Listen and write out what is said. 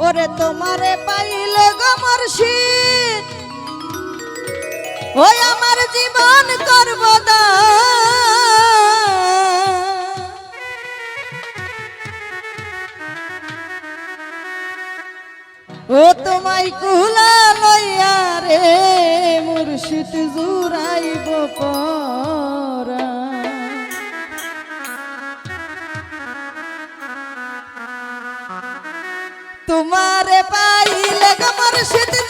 ওরে তোমারে পাইল গমর শীত ওই আমার জীবন করব ও তোমায় কুলা লইয়া রে মুর্শিদ জুরাইব পর তোমারে পাইলে গমর শীত